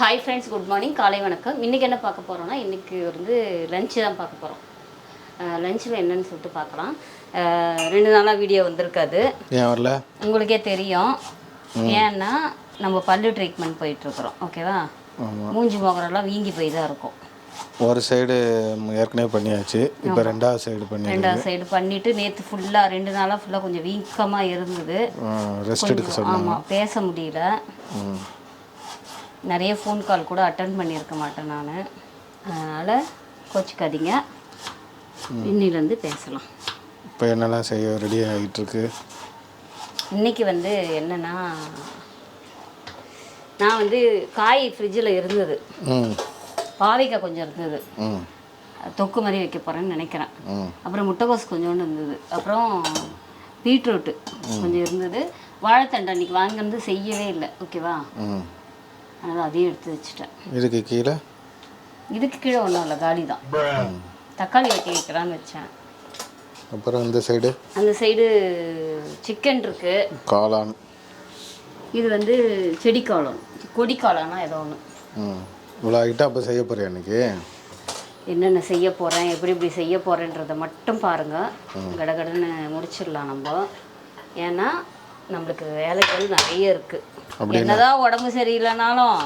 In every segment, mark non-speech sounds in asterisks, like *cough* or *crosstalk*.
Hi friends good morning காலை வணக்கம். இன்றைக்கி என்ன பார்க்க போகிறோம்னா இன்றைக்கி வந்து லஞ்சு தான் பார்க்க போகிறோம் லஞ்சில் என்னன்னு சொல்லிட்டு பார்க்கலாம். ரெண்டு நாளாக வீடியோ வந்திருக்காது. வரல? உங்களுக்கே தெரியும். ஏன்னா நம்ம பல்லு ட்ரீட்மெண்ட் போயிட்டுருக்குறோம் ஓகேவா மூஞ்சி முகரெல்லாம் வீங்கி போய் தான் இருக்கும். ஒரு சைடு ஏற்கனவே பண்ணியாச்சு. இப்போ ரெண்டாவது சைடு பண்ணி ரெண்டாவது சைடு பண்ணிவிட்டு நேற்று ஃபுல்லாக ரெண்டு நாளாக ஃபுல்லாக கொஞ்சம் வீக்கமாக இருந்தது. ரெஸ்ட் எடுக்க ஆமாம் பேச முடியல. நிறைய ஃபோன் கால் கூட அட்டன் பண்ணியிருக்க மாட்டேன் நான். அதனால் கோச்சிக்காதீங்க. இன்னிலேருந்து பேசலாம். இப்போ என்னெல்லாம் செய்ய ரெடி ஆகிட்டு இருக்கு இன்னைக்கு வந்து என்னென்னா நான் வந்து காய் ஃப்ரிட்ஜில் இருந்தது. பாவைக்காய் கொஞ்சம் இருந்தது. தொக்கு மாதிரி வைக்க போகிறேன்னு நினைக்கிறேன். அப்புறம் முட்டைகோஸ் கொஞ்சோண்டு இருந்தது. அப்புறம் பீட்ரூட்டு கொஞ்சம் இருந்தது. வாழைத்தண்டை அன்றைக்கி வாங்கினது செய்யவே இல்லை. ஓகேவா? அதனால் அதையும் எடுத்து வச்சுட்டேன். இதுக்கு கீழே? இதுக்கு கீழே ஒன்றும் இல்லை காலி தான் தக்காளி வெட்டி வைக்கலான்னு வச்சேன். அப்புறம் இந்த சைடு அந்த சைடு சிக்கன் இருக்கு. காளான். இது வந்து செடி காளான் கொடி காளானா ஏதோ ஒன்று ம். இவ்வளோ ஆகிட்டா அப்போ செய்ய போகிறேன் அன்னைக்கு என்னென்ன செய்ய போகிறேன் எப்படி எப்படி செய்ய போகிறேன்றதை மட்டும் பாருங்கள் கடகடன்னு முடிச்சிடலாம் நம்ம. ஏன்னா நம்மளுக்கு வேலைகள் நிறைய இருக்குது என்னதான் உடம்பு சரியில்லைனாலும்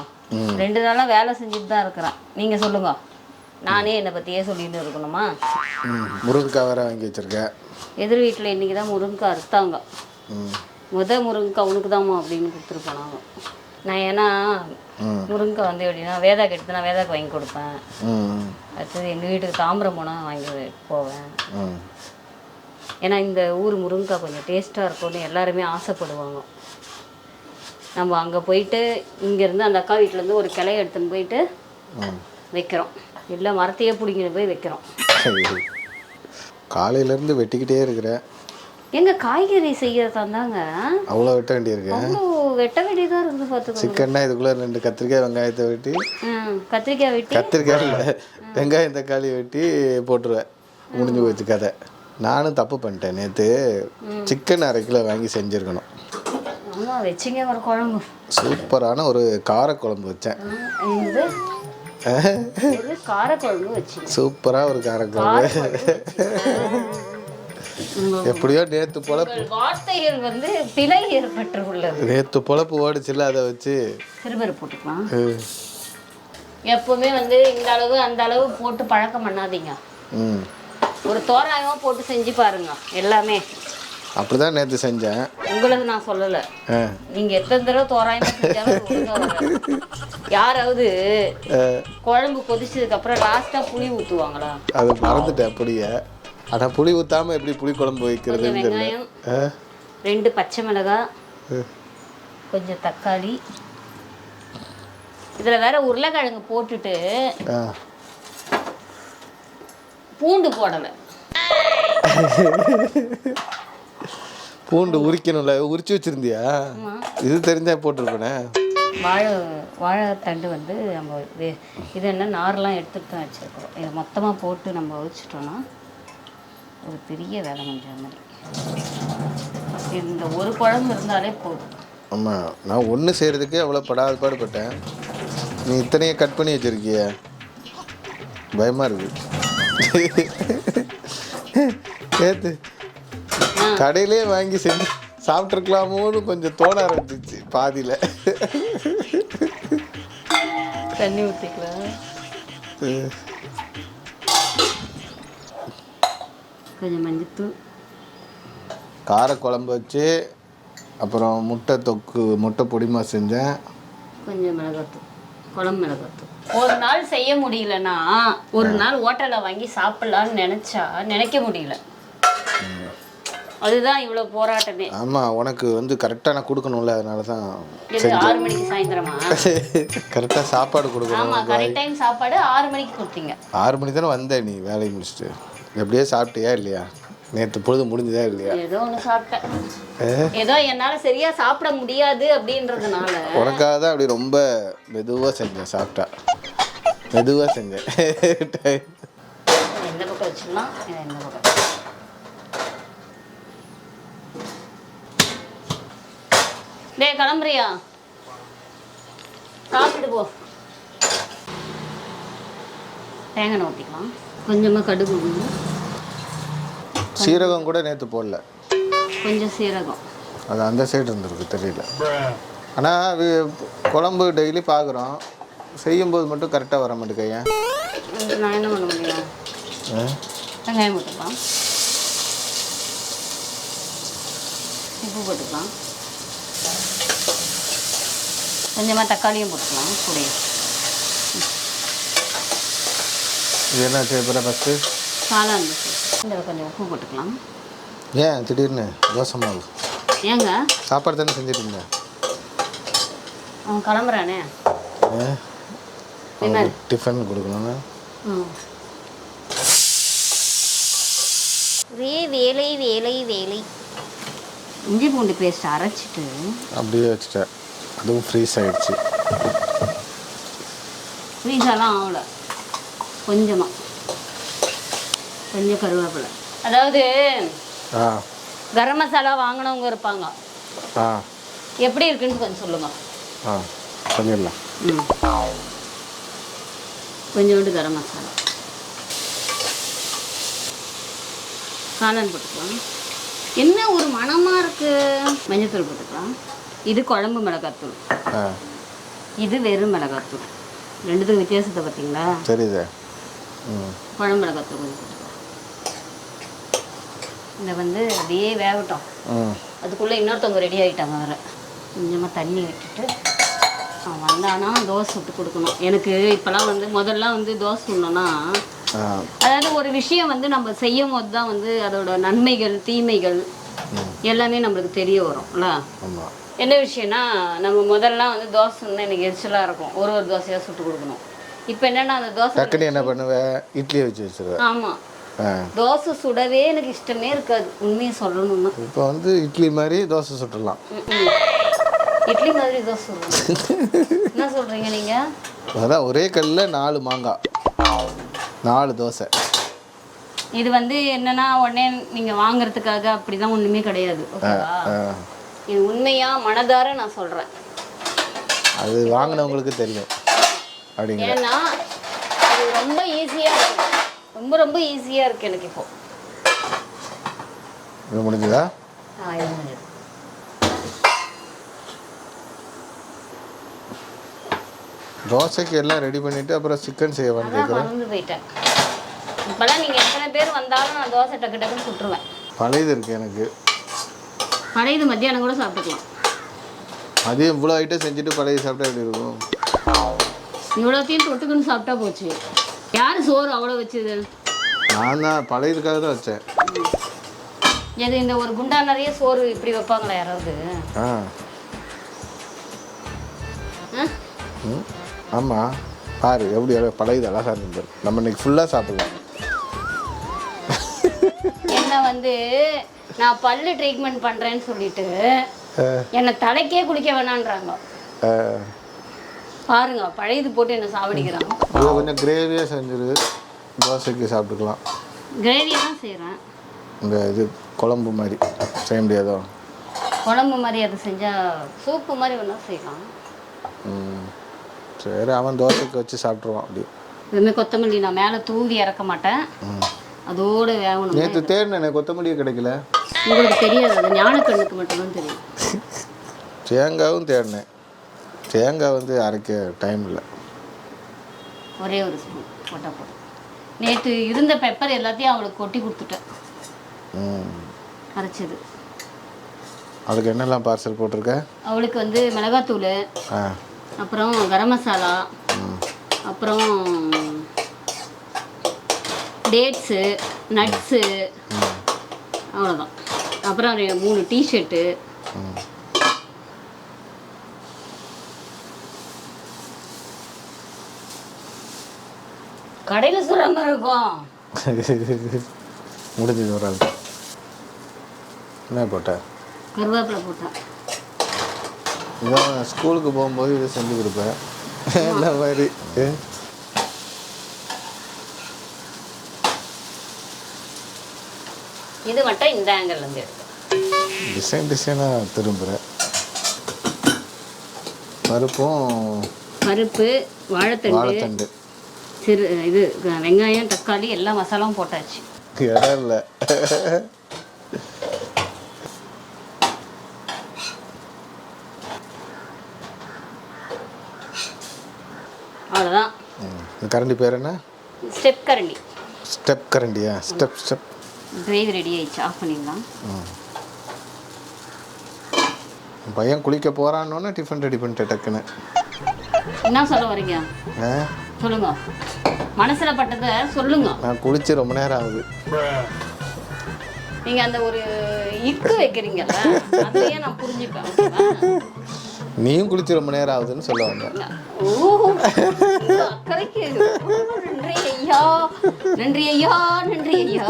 ரெண்டு நாளாக வேலை செஞ்சுட்டு தான் இருக்கிறேன். நீங்கள் சொல்லுங்க. நானே என்னை பற்றியே சொல்லிட்டு இருக்கணுமா? முருங்கைக்காய் வேற வாங்கி வச்சிருக்கேன் எதிர் வீட்டில் இன்றைக்கி தான் முருங்கைக்காய் அறுத்தாங்க. முத முருங்கைக்காய் உனக்கு தாம்மா அப்படின்னு கொடுத்துட்டு போனாங்க. நான் ஏன்னா. முருங்கைக்காய் வந்து எப்படின்னா வேதாக்கு எடுத்து நான் வேதாக்கு வாங்கி கொடுப்பேன். அடுத்தது எங்கள் வீட்டுக்கு தாம்பரம் போனால் வாங்கி போவேன். ஏன்னா இந்த ஊர் முருங்கைக்காய் கொஞ்சம் டேஸ்ட்டாக இருக்கும்னு எல்லாருமே ஆசைப்படுவாங்க. நம்ம அங்கே போயிட்டு இங்கேருந்து அந்த அக்கா வீட்டிலேருந்து ஒரு கிளைய எடுத்துன்னு போயிட்டு வைக்கிறோம். இல்லை மரத்தையே பிடிங்கிட்டு போய் வைக்கிறோம். காலையிலேருந்து வெட்டிக்கிட்டே இருக்கிறேன் எங்க காய்கறி செய்யறதா இருந்தாங்க அவ்வளோ வெட்ட வேண்டியிருக்கு. வெட்ட வேண்டியதாக இருக்குது பார்த்துக்கோ சிக்கன்னா இதுக்குள்ளே ரெண்டு கத்திரிக்காய் வெங்காயத்தை வெட்டி. கத்திரிக்காய் வெட்டி. கத்திரிக்காய் இல்லை. வெங்காயம் தக்காளி வெட்டி போட்டுருவேன். முடிஞ்சு போச்சு கதை. நானும் தப்பு பண்ணிட்டேன் நேற்று சிக்கன் அரை கிலோ வாங்கி செஞ்சுருக்கணும். ஆமாம் வச்சிங்க ஒரு குழம்பு. சூப்பரான ஒரு காரக்குழம்பு வச்சேன். ம், இது இது காரக்குழம்பு வச்சிங்க. சூப்பராக ஒரு காரக்குழம்பு. எப்படியோ நேற்று பொழப்பு. வார்த்தைகள் வந்து பிழை ஏற்பட்டு உள்ளது நேற்று பொழப்பு ஓடிச்சுல அதை வச்சு. சிறுபரு போட்டுக்கலாம். எப்பவுமே வந்து இந்த அளவு அந்த அளவு போட்டு பழக்கம் பண்ணாதீங்க. ம். ஒரு தோராயமாக போட்டு செஞ்சு பாருங்க எல்லாமே. அப்படி தான் நேற்று செஞ்சேன். உங்களுக்கு நான் சொல்லலை. ஆ. நீங்க எத்தனை தடவை தோராயமா செஞ்சாலும் ஒழுங்கா வராது. யாராவது குழம்பு கொதிச்சதுக்கு அப்புறம் லாஸ்டா புளி ஊத்துவாங்களா? அது மறந்துட்டேன் அப்படியே ஆனால் புளி ஊற்றாமல் எப்படி புளி குழம்பு வைக்கிறதுன்னு தெரியல. ரெண்டு பச்சை மிளகாய் கொஞ்சம் தக்காளி. இதுல வேற உருளைக்கிழங்கு போட்டுட்டு பூண்டு போடலை. *laughs* பூண்டு உரிக்கணும்ல உரிச்சு வச்சிருந்தியா. இது தெரிஞ்சா போட்டிருப்பேனே. வாழை வாழைத்தண்டு வந்து நம்ம வே- இது என்ன நார்லாம் எடுத்துட்டு தான் வச்சுருக்கோம் இதை மொத்தமாக போட்டு நம்ம வச்சுட்டோம்னா ஒரு பெரிய வேலை கொஞ்சம் மாதிரி. இந்த ஒரு குழம்பு இருந்தாலே போதும். ஆமாம் நான் ஒன்று செய்கிறதுக்கே அவ்வளோ படாத பாடுபட்டேன். நீ இத்தனையை கட் பண்ணி வச்சிருக்கிய? பயமாக இருக்கு. நேற்று கடையிலே வாங்கி செஞ்சு சாப்பிட்ருக்கலாமோன்னு கொஞ்சம் தோண ஆரம்பிச்சிச்சு பாதியில். தண்ணி ஊற்றிக்கலாம் கொஞ்சம் மஞ்சத்தூள். காரக்குழம்பு வச்சு அப்புறம் முட்டை தொக்கு முட்டை பொடிமா செஞ்சேன். கொஞ்சம் மிளகாத்தூள். குழம்பு மிளகாத்தூள். ஒரு நாள் செய்ய முடியலன்னா ஒரு நாள் ஹோட்டலில் வாங்கி சாப்பிட்லான்னு நினச்சா நினைக்க முடியல. அதுதான் இவ்வளோ போராட்டமே. ஆமாம் உனக்கு வந்து கரெக்டாக நான் கொடுக்கணும்ல அதனால தான் ஆறு மணிக்கு சாயந்தரமா? கரெக்டாக சாப்பாடு கொடுக்கணும் ஆமா கரெக்ட் டைம் சாப்பாடு ஆறு மணிக்கு கொடுத்தீங்க. ஆறு மணி தானே வந்த நீ வேலையை முடிச்சுட்டு. எப்படியே சாப்பிட்டியா இல்லையா? நேற்று பொழுது முடிஞ்சுதா இல்லையா? ஏதோ ஒன்று சாப்பிட்டேன். ஏதோ என்னால் சரியா சாப்பிட முடியாது அப்படின்றதுனால. உனக்காக தான் அப்படி ரொம்ப மெதுவாக செஞ்சேன் சாப்பிட்டா. மெதுவாக செஞ்சேன். எந்த பக்கம் வச்சிடலாம் இது எந்த பக்கம் டேய் கிளம்புறியா? சாப்பிட்டு போ. தேங்காய் ஊற்றிக்கலாம் கொஞ்சமாக கடுகு சீரகம் கூட நேற்று போடல. கொஞ்சம் சீரகம். அது அந்த சைடு இருந்திருக்கு தெரியல. ஆனால் அது குழம்பு டெய்லி பார்க்குறோம் செய்யும்போது மட்டும் கரெக்டாக வர மாட்டேங்க ஏன்? நான் என்ன பண்ண முடியும்? வெங்காயம் போட்டுக்கலாம். உப்பு போட்டுக்கலாம். கொஞ்சமாக தக்காளியும் போட்டுக்கலாம் கூட. இது என்ன செய்ய ஃபஸ்ட்டு காளான் இந்த கொஞ்சம் உப்பு போட்டுக்கலாம். ஏன் திடீர்னு? தோசை மாவு. ஏங்க? சாப்பாடு தானே செஞ்சுட்டு இருந்தேன் அவன் கிளம்புறானே. டிஃபன் கொடுக்கணும்னா. ம். வே வேலை வேலை வேலை. இஞ்சி பூண்டு பேஸ்ட் அரைச்சிட்டு அப்படியே வச்சுட்டேன். அதுவும் ஃப்ரீஸ் ஆயிடுச்சு. ஃப்ரீஸாலாம் ஆகல. கொஞ்சமாக கொஞ்சம் கருவேப்பிலை. அதாவது ஆ. கரம் மசாலா வாங்கினவங்க இருப்பாங்க. ஆ. எப்படி இருக்குன்னு கொஞ்சம் சொல்லுங்க. ஆ சொல்லிடலாம் ம். கொஞ்சோண்டு கரம் மசாலா. காளான் போட்டுக்கலாம். என்ன ஒரு மணமாக இருக்கு? மஞ்சத்தூள் போட்டுக்கலாம். இது குழம்பு மிளகாத்தூள். இது வெறும் மிளகாத்தூள். ரெண்டுத்துக்கும் வித்தியாசத்தை பார்த்தீங்களா? தெரியுதே. ம். குழம்பு மிளகாத்தூள் கொஞ்சம் இதை வந்து அப்படியே வேகட்டும். அதுக்குள்ளே இன்னொருத்தவங்க ரெடி ஆகிட்டாங்க வேறு. கொஞ்சமாக தண்ணி விட்டுட்டு அவன் வந்தானா தோசை சுட்டு கொடுக்கணும். எனக்கு இப்போலாம் வந்து முதல்ல வந்து தோசை சுடணும்னா அதாவது ஒரு விஷயம் வந்து நம்ம செய்யும் போது தான் வந்து அதோட நன்மைகள் தீமைகள் எல்லாமே நம்மளுக்கு தெரிய வரும்ல என்ன விஷயம்னா நம்ம முதல்ல வந்து தோசை சுடணும் எனக்கு எரிச்சலாக இருக்கும். ஒரு ஒரு தோசையாக சுட்டு கொடுக்கணும். இப்போ என்னன்னா அந்த தோசை டக்குன்னு என்ன பண்ணுவேன் இட்லியை வச்சு வச்சிருவேன் ஆமாம் தோசை சுடவே எனக்கு இஷ்டமே இருக்காது. உண்மையை சொல்லணும்னா. இப்போ வந்து இட்லி மாதிரி தோசை சுட்டுடலாம். ம்ம். இட்லி மாதிரி தோசை என்ன சொல்கிறீங்க நீங்கள் அதான் ஒரே கல்லில் நாலு மாங்காய் நாலு தோசை. இது வந்து என்னன்னா உடனே நீங்கள் வாங்குறதுக்காக அப்படிதான் ஒன்றுமே கிடையாது. ஓகேவா? இது உண்மையா மனதார நான் சொல்கிறேன் அது வாங்கினவங்களுக்கு தெரியும். அப்படிங்க ஏன்னா அது ரொம்ப ஈஸியாக இருக்கு. ரொம்ப ரொம்ப ஈஸியாக இருக்கு எனக்கு இப்போ. இது முடிஞ்சுதா? ஆ இது முடிஞ்சது. தோசைக்கு எல்லாம் ரெடி பண்ணிவிட்டு அப்புறம் சிக்கன் அதான் கேட்குறேன் மறந்து போயிட்டேன். இப்போல்லாம் நீங்கள் எத்தனை பேர் வந்தாலும் நான் தோசை டக்கு டக்குன்னு சுட்டுருவேன். பழையது இருக்குது எனக்கு. பழையது மத்தியானம் கூட சாப்பிட்டுக்கலாம். அதையும் இவ்வளோ ஐட்டம் செஞ்சுட்டு பழைய சாப்பிட்டா எப்படி இருக்கும்? இவ்வளோத்தையும் தொட்டுக்குன்னு சாப்பிட்டா போச்சு. யார் சோறு அவ்வளோ வச்சுது? நான் தான் பழையதுக்காக தான் வச்சேன். எது இந்த ஒரு குண்டா நிறைய சோறு இப்படி வைப்பாங்களா யாராவது? ஆ? ம் ஆமாம் பாரு எப்படி பழையது அழகாக இருந்தது. நம்ம இன்னைக்கு ஃபுல்லாக சாப்பிடலாம். என்ன வந்து நான் பல்லு ட்ரீட்மெண்ட் பண்ணுறேன்னு சொல்லிட்டு என்னை தலைக்கே குளிக்க வேணான்றாங்க. பாருங்க பழையது போட்டு என்ன சாவடிக்கிறாங்க. இதை கொஞ்சம் கிரேவியாக செஞ்சிரு. தோசைக்கு சாப்பிட்டுக்கலாம். கிரேவியெல்லாம் செய்கிறேன் இந்த இது குழம்பு மாதிரி செய்ய முடியாதோ? குழம்பு மாதிரி அதை செஞ்சால் சூப்பு மாதிரி வேணா செய்யலாம். ம். சரி அவன் தோசைக்கு வச்சு சாப்பிட்ருவான் அப்படி இதுவுமே கொத்தமல்லி நான் மேலே தூவி இறக்க மாட்டேன். ம். அதோடு வேகணும். நேற்று தேடினேன் கொத்தமல்லியே கிடைக்கல. உங்களுக்கு தெரியாது அது ஞானக்கண்ணுக்கு மட்டும்தான் தெரியும். தேங்காயும் தேடினேன். தேங்காய் வந்து அரைக்க டைம் இல்லை. ஒரே ஒரு ஸ்பூன் போட்டால் போதும். நேற்று இருந்த பெப்பர் எல்லாத்தையும் அவளுக்கு கொட்டி கொடுத்துட்டேன். ம். அரைச்சது. அதுக்கு என்னெல்லாம் பார்சல் போட்டிருக்க? அவளுக்கு வந்து மிளகாத்தூள் அப்புறம் கரம் மசாலா அப்புறம் டேட்ஸு நட்ஸு அவ்வளோதான் அப்புறம் மூணு டிஷர்ட்டு கடையில் சொல்கிற மாதிரி இருக்கும். *laughs* முடிஞ்சது ஒரு ஆள். என்ன போட்ட? கருவேப்பிலை போட்டேன். இதான் ஸ்கூலுக்கு போகும்போது இதை செஞ்சு கொடுப்பேன். *laughs* என்ன மாதிரி? இது மட்டும் இந்த ஆங்கிள்லேருந்து எடுத்தேன் டிசைன் டிசைனாக திரும்புகிறேன் பருப்பும் பருப்பு வாழைத்தண்டு வாழைத்தண்டு. சிறு இது வெங்காயம் தக்காளி எல்லா மசாலாவும் போட்டாச்சு. இடம் இல்லை அவ்வளோதான் கரண்டி பேர் என்ன? ஸ்டெப் கரண்டி. Step கரண்டியா? Step step. Gravy ready ஆயிடுச்சு. ஆஃப் பண்ணிடலாம். பையன் குளிக்க போகிறான்னொன்னே டிஃபன் ரெடி பண்ணிட்டேன் டக்குன்னு. என்ன சொல்ல வரீங்க? சொல்லுங்க. மனசுல பட்டதை சொல்லுங்க. நான் குளிச்சு ரொம்ப நேரம் ஆகுது. நீங்க அந்த ஒரு இக்கு வைக்கிறீங்கல்ல அதையே நான் புரிஞ்சுப்பேன்? நீயும் குளிச்சு ரொம்ப நேரம் ஆகுதுன்னு சொல்ல வந்தேன். நன்றி ஐயா நன்றி ஐயா நன்றி ஐயா.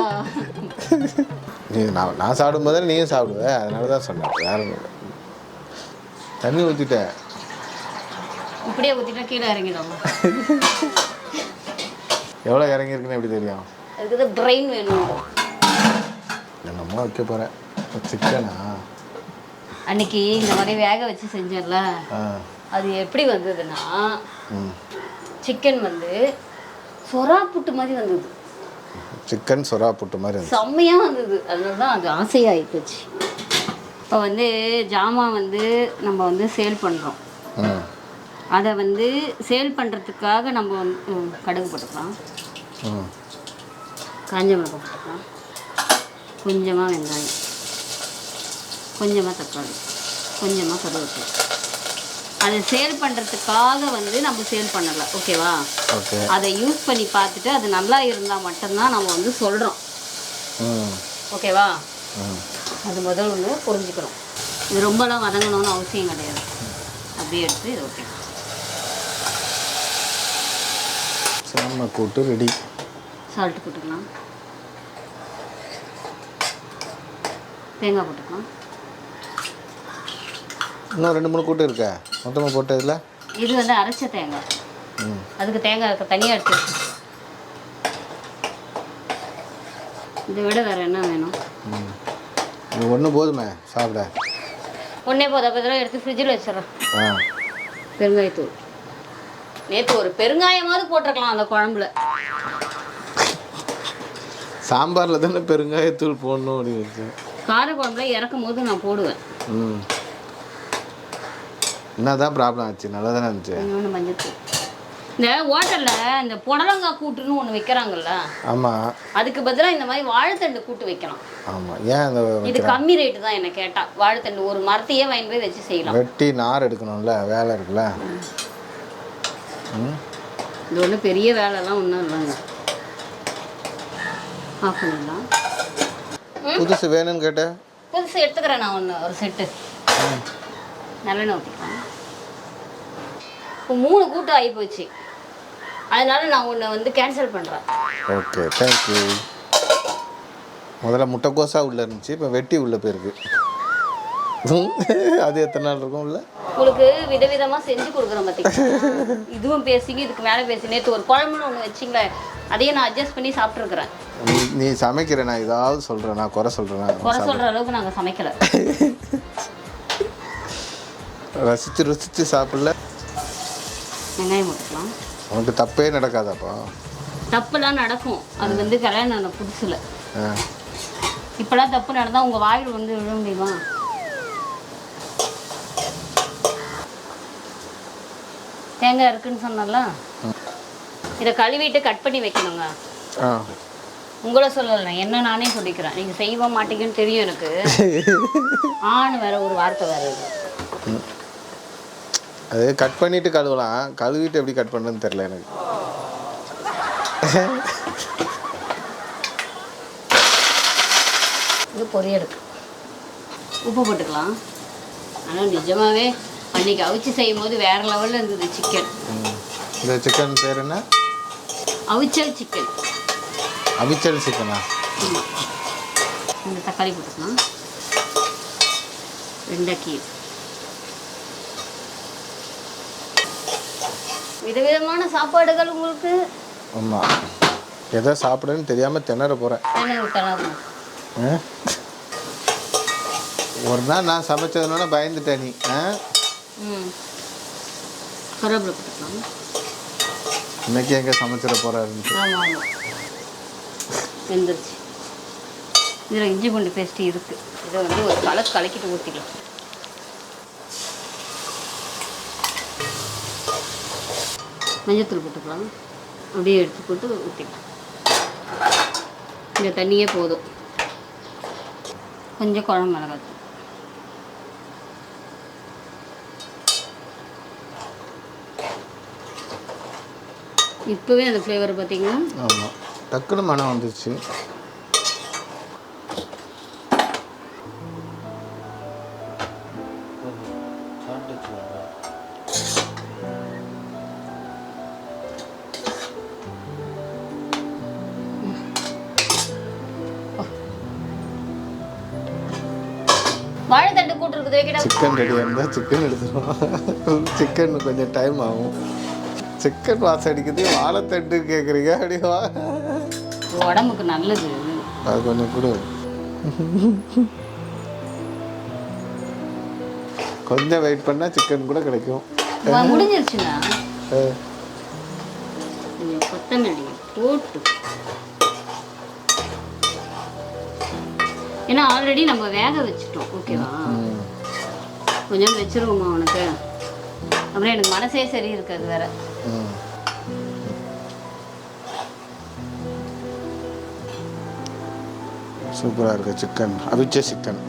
நீ நான் நான் சாப்பிடும்போது நீயும் சாப்பிடுவ? அதனால தான் சொன்னேன். வேற. தண்ணி ஊற்றிட்டேன் இப்படியே ஊத்திட்டா கீழே இறங்கிடும். எவ்வளோ இறங்கியிருக்குன்னு எப்படி தெரியும்? அதுக்கு பிரெயின் வேணும். என்னமோ வைக்க போகிறேன் சிக்கனா? அன்னைக்கு இந்த மாதிரி வேக வச்சு செஞ்சேன்ல அது எப்படி வந்ததுன்னா சிக்கன் வந்து சொரா புட்டு மாதிரி வந்தது. சிக்கன் சொரா புட்டு மாதிரி இருந்துச்சு. செம்மையாக வந்தது. அதனால தான் அது ஆசையாகி போச்சு. இப்போ வந்து ஜாமான் வந்து நம்ம வந்து சேல் பண்ணுறோம் அதை வந்து சேல் பண்ணுறதுக்காக நம்ம வந்து ம், கடுகு போட்டுக்கலாம். ம். காஞ்ச மிளகாய் போட்டுக்கலாம். கொஞ்சமாக வெங்காயம். கொஞ்சமாக தக்காளி. கொஞ்சமாக கருவேப்பிலை. அதை சேல் பண்ணுறதுக்காக வந்து நம்ம சேல் பண்ணலை. ஓகேவா ஓகே அதை யூஸ் பண்ணி பார்த்துட்டு அது நல்லா இருந்தால் மட்டும்தான் நம்ம வந்து சொல்கிறோம் ஓகேவா அது முதல் ஒன்று புரிஞ்சுக்கிறோம். இது ரொம்பலாம் வதங்கணும்னு அவசியம் கிடையாது. அப்படியே எடுத்து இது ஓகே சாம கூட்டு ரெடி சால்ட் போட்டுக்கலாம். தேங்காய் போட்டுக்கலாம். இன்னும் ரெண்டு மூணு கூட்டு இருக்கா? மொத்தமாக போட்டதில்ல இது வந்து அரைச்ச தேங்காய். அதுக்கு தேங்காய் தனியாக எடுத்து. இதை விட வேறு என்ன வேணும்? ம். இது ஒன்று போதுமே சாப்பிட. ஒன்றே போதும். அப்போ இதெல்லாம் எடுத்து ஃப்ரிட்ஜில் வச்சிடறேன். ஆ. பெருங்காயத்தூள். நேற்று ஒரு பெருங்காயமாவது போட்டிருக்கலாம் அந்த குழம்புல. சாம்பாரில் தானே பெருங்காயத்தூள் போடணும் அப்படின்னு கார குழம்புல இறக்கும் போது நான் போடுவேன். ம். என்னதான் ப்ராப்ளம் ஆச்சு? நல்லா தானே இருந்துச்சு இன்னொன்று மஞ்சத்தூள். இந்த ஹோட்டலில் இந்த புடலங்காய் கூட்டுன்னு ஒன்று வைக்கிறாங்கல்ல? ஆமாம் அதுக்கு பதிலாக இந்த மாதிரி வாழைத்தண்டு கூட்டு வைக்கலாம். ஆமாம் ஏன் அந்த இது கம்மி ரேட்டு தான் என்ன கேட்டா. வாழைத்தண்டு ஒரு மரத்தையே வாங்கி போய் வச்சு செய்யலாம். வெட்டி நார் எடுக்கணும்ல வேலை இருக்குல்ல? ம்? இது ஒன்றும் பெரிய வேலைலாம் ஒன்றும் இல்லைங்க. ஆஃப் பண்ணிடலாம் புதுசு வேணும்னு கேட்டேன். புதுசு எடுத்துக்கிறேன் நான் ஒன்று ஒரு செட்டு நல்லெண்ணெய் ஊற்றிக்கலாம் இப்போ மூணு கூட்டு ஆகி போச்சு. அதனால நான் ஒன்று வந்து கேன்சல் பண்ணுறேன் ஓகே தேங்க்யூ முதல்ல முட்டைக்கோசா உள்ளே இருந்துச்சு இப்போ வெட்டி உள்ளே போயிருக்கு. அது எத்தனை நாள் இருக்கும் உள்ள? உங்களுக்கு விதவிதமாக செஞ்சு கொடுக்குறேன் பார்த்தீங்களா இதுவும் பேசிங்க இதுக்கு மேலே பேசி நேற்று ஒரு குழம்புன்னு ஒன்று வச்சிங்களேன். அதையும் நான் அட்ஜஸ்ட் பண்ணி சாப்பிட்ருக்குறேன் நீ நீ சமைக்கிற நான் ஏதாவது சொல்கிறேன் நான் குறை சொல்கிறேன் குறை சொல்கிற அளவுக்கு நாங்கள் சமைக்கலை. ரசித்து ருசித்து சாப்பிடல. வெங்காயம் போட்டுக்கலாம் உனக்கு தப்பே நடக்காதாப்பா? தப்புலாம் நடக்கும். அது வந்து கல்யாணம் புதுசில். இப்போலாம் தப்பு நடந்தால் உங்கள் வாயில் வந்து விழ முடியுமா? தேங்காய் இருக்குன்னு சொன்னல இதை கழுவிட்டு கட் பண்ணி வைக்கணுங்க. உங்களை சொல்லலை. என்ன நானே சொல்லிக்கிறேன். நீங்கள் செய்ய மாட்டீங்கன்னு தெரியும் எனக்கு. ஆண் வேற ஒரு வார்த்தை வேற இருக்கு அது கட் பண்ணிட்டு கழுவலாம். கழுவிட்டு எப்படி கட் பண்ணுறதுன்னு தெரில எனக்கு. இது பொரியலுக்கு உப்பு போட்டுக்கலாம். ஆனால் நிஜமாவே அன்னைக்கு அவிச்சு செய்யும் போது வேற லெவலில் இருந்தது சிக்கன். இந்த சிக்கன் பேர் என்ன? அவிச்சல் சிக்கன் அவிச்சல் சிக்கனா இந்த தக்காளி போட்டுக்கலாம். வெண்டைக்கீரை. விதவிதமான சாப்பாடுகள் உங்களுக்கு? ஆமாம் எதை சாப்பிடுன்னு தெரியாமல் திணற போகிறேன் ஒரு நாள் நான் சமைச்சதுனால பயந்துட்டேன் நீ. இன்னைக்கு எங்கே சமைச்சிட ஆமாம் வெந்துருச்சு. இதில் இஞ்சி பூண்டு பேஸ்ட்டு இருக்குது இதை வந்து ஒரு கலக்கு கலக்கிட்டு ஊற்றிக்கலாம் மஞ்சத்தூள் போட்டுக்கலாம் அப்படியே எடுத்து போட்டு ஊற்றிக்கலாம் இந்த தண்ணியே போதும். கொஞ்சம் குழம்பு மிளகாத்தூள் இப்போவே அந்த ஃப்ளேவர் பார்த்தீங்கன்னா ஆமாம் டக்குன்னு மனம் வந்துச்சு சிக்கன் ரெடியாக இருந்தால் சிக்கன் எடுத்துருவோம் சிக்கன் கொஞ்சம் டைம் ஆகும். சிக்கன் வாசம் அடிக்குது. வாழைத்தண்டு கேட்குறீங்க. அப்படி வா. உடம்புக்கு நல்லது. அது கொஞ்சம் கொடு. கொஞ்சம் வெயிட் பண்ணால் சிக்கன் கூட கிடைக்கும். முடிஞ்சிருச்சுண்ணா. கொத்தமல்லி போட்டு. ஏன்னா ஆல்ரெடி நம்ம வேக வச்சுட்டோம். ஓகேவா. கொஞ்சம் வச்சிருவோமா உனக்கு. அப்புறம் எனக்கு மனசே சரி இருக்காது வேற. சூப்பராக இருக்கு சிக்கன் அவிச்ச சிக்கன்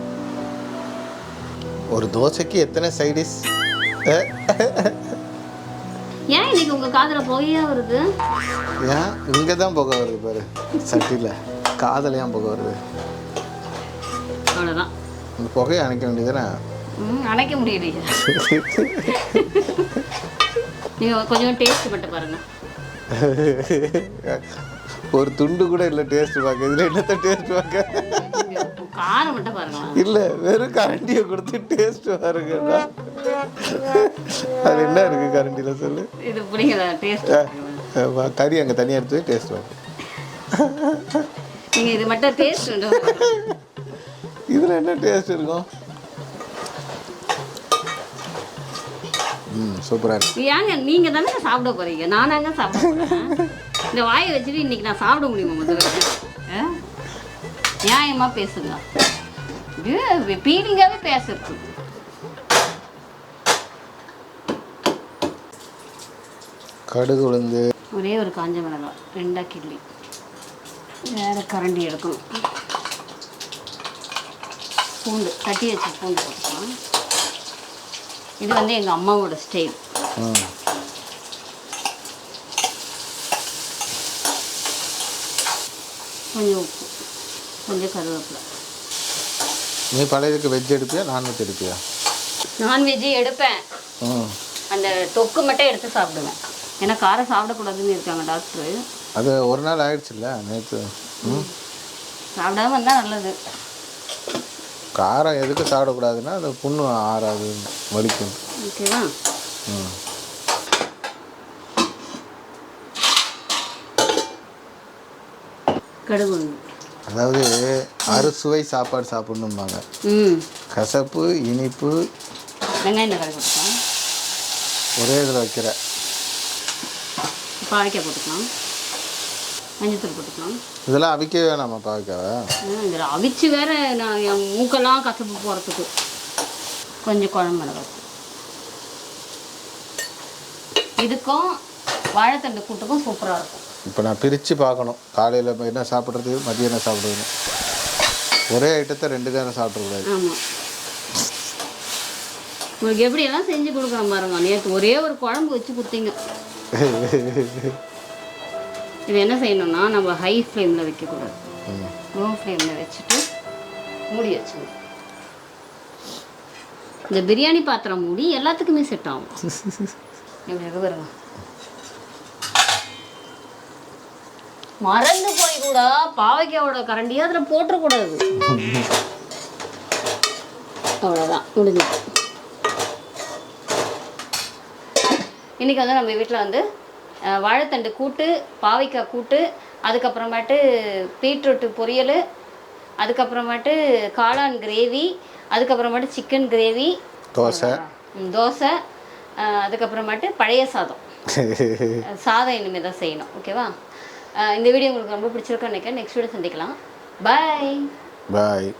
ஒரு தோசைக்கு எத்தனை சைடிஸ் ஏன் இன்னைக்கு உங்க காதுல புகையா வருது? ஏன்? இங்கே தான் புகை வருது பாரு. சட்டியில். காதல் ஏன் புகை வருது. அவ்வளோதான் இந்த புகையை அணைக்க வேண்டியதுதானே? அணைக்க முடியலையே. நீங்க கொஞ்சம் டேஸ்ட் மட்டும் பாருங்க. ஒரு துண்டு கூட இல்லை டேஸ்ட் பார்க்க இதில் என்னத்த டேஸ்ட் பார்க்க காரம் மட்டும் பாருங்களேன். இல்லை வெறும் கரண்டியை கொடுத்து டேஸ்ட் பாருங்கண்ணா அது என்ன இருக்கு கரண்டியில் சொல்லு? இது பிடிக்கல டேஸ்ட் கறி அங்கே தனியாக எடுத்து டேஸ்ட் பார்க்க நீங்க இது மட்டும் டேஸ்ட் இதில் என்ன டேஸ்ட் இருக்கும்? சூப்பராக இருக்கு. ஏங்க நீங்க தானே சாப்பிட போறீங்க? நானாங்க சாப்பிட இந்த வாயை வச்சுட்டு இன்னைக்கு நான் சாப்பிட முடியுமா முதல்ல? ஆ? நியாயமா பேசுங்க. இது பீலிங்காகவே பேசுறது. கடுகு உளுந்து. ஒரே ஒரு காஞ்ச மிளகாய் ரெண்டா கிள்ளி. வேற கரண்டி எடுக்கணும். பூண்டு தட்டி வச்ச பூண்டு போட்டுக்கலாம். இது வந்து எங்கள் அம்மாவோட ஸ்டைல் கொஞ்சம் உப்பு கொஞ்சம் கருவேப்பிலை. நீ பழையதுக்கு வெஜ் எடுப்பியா நான்வெஜ் எடுப்பியா? நான்வெஜ்ஜு எடுப்பேன். அந்த தொக்கு மட்டும் எடுத்து சாப்பிடுவேன். ஏன்னா காரம் சாப்பிடக்கூடாதுன்னு இருக்காங்க டாக்டரு அது ஒரு நாள் ஆயிடுச்சுல்ல நேற்று சாப்பிடாம இருந்தால் நல்லது. காரம் எதுக்கு சாப்பிடக்கூடாதுன்னா அது புண்ணு ஆறாது வலிக்கும். ஓகேவா? ம். கடுகு. அதாவது அறுசுவை சாப்பாடு சாப்பிடணும்பாங்க. ம். கசப்பு இனிப்பு ஒரே இதில் வைக்கிற பாவைக்காய் போட்டுக்கலாம். மஞ்சத்தூள் போட்டுக்கலாம். இதெல்லாம் அவிக்கவே பாவைக்காவை இதில் அவிச்சு வேற நான் என் மூக்கெல்லாம் கசப்பு போகிறதுக்கு கொஞ்சம் குழம்பு மிளகாய் இதுக்கும் வாழைத்தண்டு கூட்டுக்கும் சூப்பராக இருக்கும். இப்போ நான் பிரித்து பார்க்கணும். காலையில் என்ன சாப்பிட்றது மதியம் என்ன சாப்பிட்றதுன்னு. ஒரே ஐட்டத்தை ரெண்டு நேரம் சாப்பிடக்கூடாது. ஆமாம் உங்களுக்கு எப்படியெல்லாம் செஞ்சு கொடுக்குறேன் பாருங்க நேற்று ஒரே ஒரு குழம்பு வச்சு கொடுத்தீங்க. *laughs* இது என்ன செய்யணும்னா நம்ம ஹை ஃப்ளேமில் வைக்கக்கூடாது. லோ ஃப்ளேமில் வச்சுட்டு மூடி வச்சுக்கணும். இந்த பிரியாணி பாத்திரம் மூடி எல்லாத்துக்குமே செட் ஆகும். எப்படி இருக்கு பாருங்க. மறந்து போய் கூட பாவைக்காவோட கரண்டியை அதில் போட்டுறக்கூடாது. அவ்வளோதான் முடிஞ்சு இன்றைக்கி வந்து நம்ம வீட்டில் வந்து வாழைத்தண்டு கூட்டு பாவைக்காய் கூட்டு அதுக்கப்புறமேட்டு பீட்ரூட்டு பொரியல் அதுக்கப்புறமேட்டு காளான் கிரேவி அதுக்கப்புறமேட்டு சிக்கன் கிரேவி. தோசை. தோசை. அதுக்கப்புறமேட்டு பழைய சாதம். *laughs* சாதம் இனிமேல் தான் செய்யணும். ஓகேவா? இந்த வீடியோ உங்களுக்கு ரொம்ப பிடிச்சிருக்குன்னு நினைக்கிறேன். நெக்ஸ்ட் வீடியோ சந்திக்கலாம். பாய் பாய்